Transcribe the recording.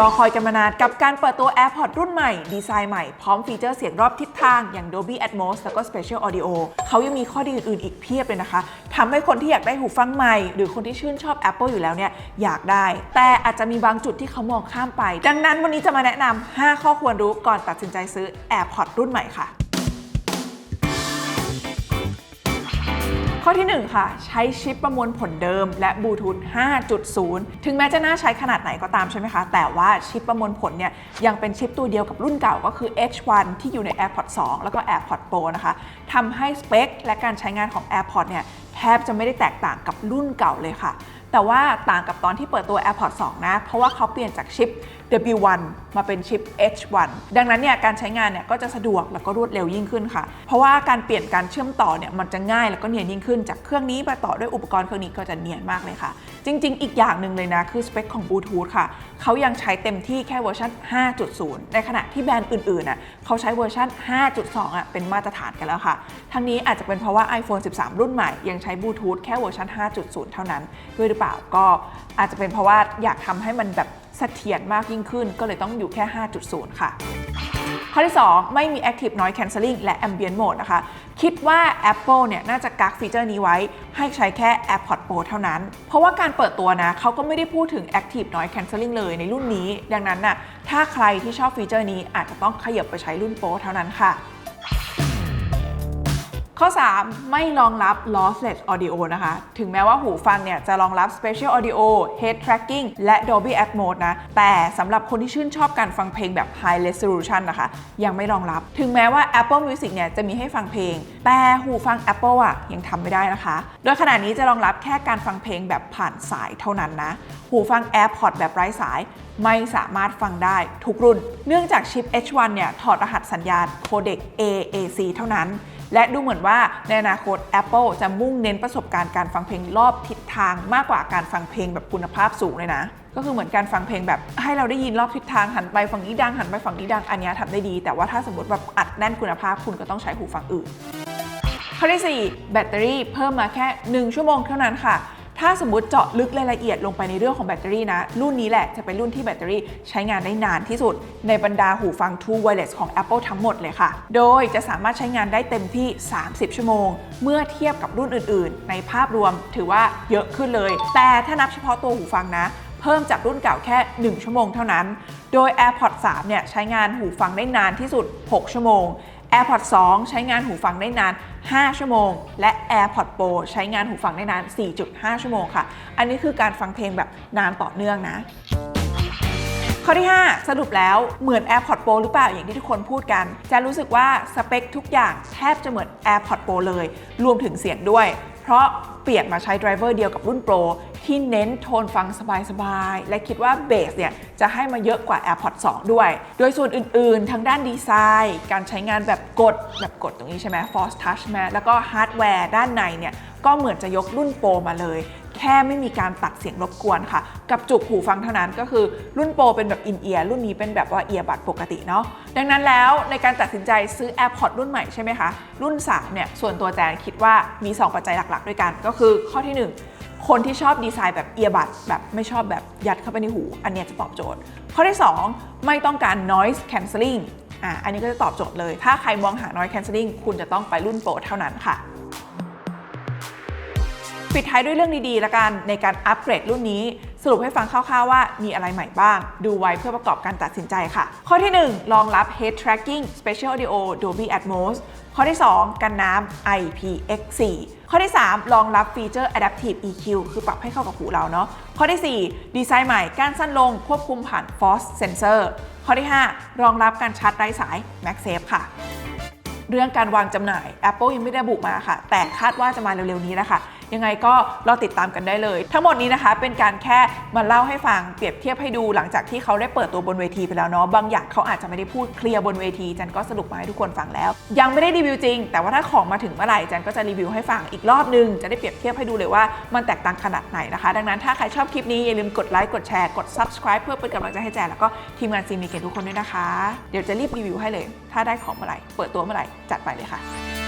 รอคอยกันมานานกับการเปิดตัว AirPods รุ่นใหม่ ดีไซน์ใหม่ พร้อมฟีเจอร์เสียงรอบทิศทาง อย่าง Dolby Atmos แล้วก็ Spatial Audio เขายังมีข้อดีอื่นๆ อีกเพียบเลยนะคะทำให้คนที่อยากได้หูฟังใหม่ หรือคนที่ชื่นชอบ Apple อยู่แล้วเนี่ยอยากได้ แต่อาจจะมีบางจุดที่เขามองข้ามไป ดังนั้นวันนี้จะมาแนะนำ5ข้อควรรู้ก่อนตัดสินใจซื้อ AirPods รุ่นใหม่ค่ะ ข้อที่ 1 ค่ะ ใช้ชิปประมวลผลเดิม และบลูทูธ 5.0 ถึงแม้จะน่าใช้ขนาดไหนก็ตามใช่ไหมคะ แต่ว่าชิปประมวลผลเนี่ยยังเป็นชิปตัวเดียวกับรุ่นเก่าก็คือ H1 ที่อยู่ใน AirPods 2 แล้วก็ AirPods Pro นะคะทำให้สเปคและการใช้งานของ AirPods เนี่ย แทบจะไม่ได้แตกต่างกับรุ่นเก่าเลยค่ะ แต่ว่าต่างกับตอนที่เปิดตัว AirPods 2 นะ เพราะว่าเขาเปลี่ยนจากชิป W1 มาเป็นชิป H1 ดังนั้นเนี่ยการใช้งานเนี่ยก็จะสะดวกแล้วก็รวดเร็วยิ่งขึ้นค่ะ เพราะว่าการเปลี่ยนการเชื่อมต่อเนี่ยมันจะง่ายแล้วก็เนียนยิ่งขึ้น จากเครื่องนี้ไปต่อด้วยอุปกรณ์เครื่องนี้ก็จะเนียนมากเลยค่ะ จริง ๆ อีกอย่างหนึ่งเลยนะคือสเปคของบลูทูธค่ะเขายังใช้เต็มที่แค่เวอร์ชัน5.0 ในขณะที่แบรนด์อื่นๆน่ะเขาใช้เวอร์ชัน5.2อะเป็นมาตรฐานกันแล้วค่ะ ทั้งนี้อาจจะเป็นเพราะว่า iPhone 13 รุ่นใหม่ยังใช้บลูทูธแค่เวอร์ชัน5.0 เท่านั้น ด้วยหรือเปล่าก็อาจจะเป็นเพราะว่าอยากทำให้มันแบบเสถียรมากยิ่งขึ้น ก็เลยต้องอยู่แค่ 5.0 ค่ะข้อที่ 2 ไม่มี Active Noise Cancelling และ Ambient Mode นะคะ คิดว่า Apple เนี่ยน่าจะกักฟีเจอร์นี้ไว้ ให้ใช้แค่ AirPods Pro เท่านั้น เพราะว่าการเปิดตัวนะเขาก็ไม่ได้พูดถึง Active Noise Cancelling เลยในรุ่นนี้ ดังนั้นน่ะถ้าใครที่ชอบฟีเจอร์นี้อาจจะต้องขยับไปใช้รุ่น Pro เท่านั้นค่ะ ข้อ 3 ไม่รองรับ lossless audio นะคะ ถึงแม้ว่าหูฟังเนี่ยจะรองรับ spatial audio head tracking และ Dolby Atmos นะ แต่สำหรับคนที่ชื่นชอบการฟังเพลงแบบ high resolution นะคะ ยังไม่รองรับ ถึงแม้ว่า Apple Music เนี่ยจะมีให้ฟังเพลง แต่หูฟัง Apple อะยังทำไม่ได้นะคะ โดยขณะนี้จะรองรับแค่การฟังเพลงแบบผ่านสายเท่านั้นนะ หูฟัง AirPods แบบไร้สายไม่สามารถฟังได้ทุกรุ่น เนื่องจากชิป H1 เนี่ยถอดรหัสสัญญาณโคเด็ก AAC เท่านั้น และดูเหมือนว่าในอนาคต Apple จะมุ่งเน้นประสบการณ์การฟังเพลงรอบทิศทางมากกว่าการฟังเพลงแบบคุณภาพสูงเลยนะ ก็คือเหมือนการฟังเพลงแบบให้เราได้ยินรอบทิศทางหันไปฝั่งนี้ดังหันไปฝั่งนี้ดังอันนี้ทำได้ดี แต่ว่าถ้าสมมติแบบอัดแน่นคุณภาพคุณก็ต้องใช้หูฟังอื่นข้อที่4แบตเตอรี่เพิ่มมาแค่ 1 ชั่วโมงเท่านั้นค่ะ ถ้าสมมติเจาะลึกรายละเอียดลงไปในเรื่องของแบตเตอรี่นะ รุ่นนี้แหละจะเป็นรุ่นที่แบตเตอรี่ใช้งานได้นานที่สุด ในบรรดาหูฟัง True Wireless ของ Apple ทั้งหมดเลยค่ะ โดยจะสามารถใช้งานได้เต็มที่ 30 ชั่วโมง เมื่อเทียบกับรุ่นอื่น ๆ ในภาพรวมถือว่าเยอะขึ้นเลย แต่ถ้านับเฉพาะตัวหูฟังนะเพิ่มจากรุ่นเก่าแค่ 1 ชั่วโมงเท่านั้น โดย AirPods 3 เนี่ยใช้งานหูฟังได้นานที่สุด 6 ชั่วโมง AirPods 2 ใช้งานหูฟังได้นาน 5 ชั่วโมง และ AirPods Pro ใช้งานหูฟังได้นาน 4.5 ชั่วโมงค่ะ อันนี้คือการฟังเพลงแบบนานต่อเนื่องนะ ข้อที่ 5 สรุปแล้วเหมือน AirPods Pro หรือเปล่าอย่างที่ทุกคนพูดกัน จะรู้สึกว่าสเปคทุกอย่างแทบจะเหมือน AirPods Pro เลย รวมถึงเสียงด้วย เพราะเปลี่ยนมาใช้ไดรเวอร์เดียวกับรุ่น Pro ที่เน้นโทนฟังสบายๆ และคิดว่าเบสเนี่ยจะให้มาเยอะกว่า AirPods 2 ด้วย โดยส่วนอื่นๆทั้งด้านดีไซน์ การใช้งานแบบกดแบบกดตรงนี้ใช่ไหม Force Touch ใช่ไหมแล้วก็ฮาร์ดแวร์ด้านในเนี่ยก็เหมือนจะยกรุ่นโปรมาเลย แค่ไม่มีการตัดเสียงรบกวนค่ะ กับจุกหูฟังเท่านั้นก็คือรุ่นโปรเป็นแบบอินเอียร์รุ่นนี้เป็นแบบว่าเอียร์บัดปกติเนาะดังนั้นแล้วในการตัดสินใจซื้อ AirPods รุ่นใหม่ใช่ไหมคะ รุ่น 3 เนี่ย ส่วนตัวแจนคิดว่ามี 2 ปัจจัยหลักๆ ด้วยกัน ก็คือข้อที่ 1คนที่ชอบดีไซน์แบบเอียบัดแบบไม่ชอบแบบยัดเข้าไปในหู อันนี้จะตอบโจทย์ ข้อที่ 2 ไม่ต้องการ noise cancelling อะอันนี้ก็จะตอบโจทย์เลย ถ้าใครมองหา noise cancelling คุณจะต้องไปรุ่นโปรเท่านั้นค่ะ ปิดท้ายด้วยเรื่องดีๆละกันในการอัปเกรดรุ่นนี้ สรุปให้ฟังคร่าวๆว่ามีอะไรใหม่บ้าง ดูไว้เพื่อประกอบการตัดสินใจค่ะ ข้อที่ 1 รองรับ Head Tracking Spatial Audio Dolby Atmos ข้อที่ 2 กันน้ำ IPX4 ข้อที่ 3 รองรับฟีเจอร์ Adaptive EQ คือปรับให้เข้ากับหูเราเนาะ ข้อที่ 4 ดีไซน์ใหม่ก้านสั้นลงควบคุมผ่าน Force Sensor ข้อที่ 5 รองรับการชาร์จไร้สาย MagSafe ค่ะ เรื่องการวางจำหน่าย Apple ยังไม่ได้บุมาค่ะ แต่คาดว่าจะมาเร็วๆนี้นะคะ ยังไงก็รอติดตามกันได้เลย ทั้งหมดนี้นะคะเป็นการแค่มาเล่าให้ฟังเปรียบเทียบให้ดูหลังจากที่เขาได้เปิดตัวบนเวทีไปแล้วเนาะบางอย่างเขาอาจจะไม่ได้พูดเคลียร์บนเวทีจันก็สรุปมาให้ทุกคนฟังแล้ว ยังไม่ได้รีวิวจริง แต่ว่าถ้าของมาถึงเมื่อไหร่จันก็จะรีวิวให้ฟังอีกรอบนึงจะได้เปรียบเทียบให้ดูเลยว่ามันแตกต่างขนาดไหนนะคะ ดังนั้นถ้าใครชอบคลิปนี้อย่าลืมกดไลค์กดแชร์กด subscribe เพื่อเป็นกำลังใจให้แจนแล้วก็ทีมงานซีมีเกนทุกคนด้วยนะคะ เดี๋ยวจะรีบรีวิวให้เลย ถ้าได้ของเมื่อไหร่เปิดตัวเมื่อไหร่จัดไปเลยค่ะ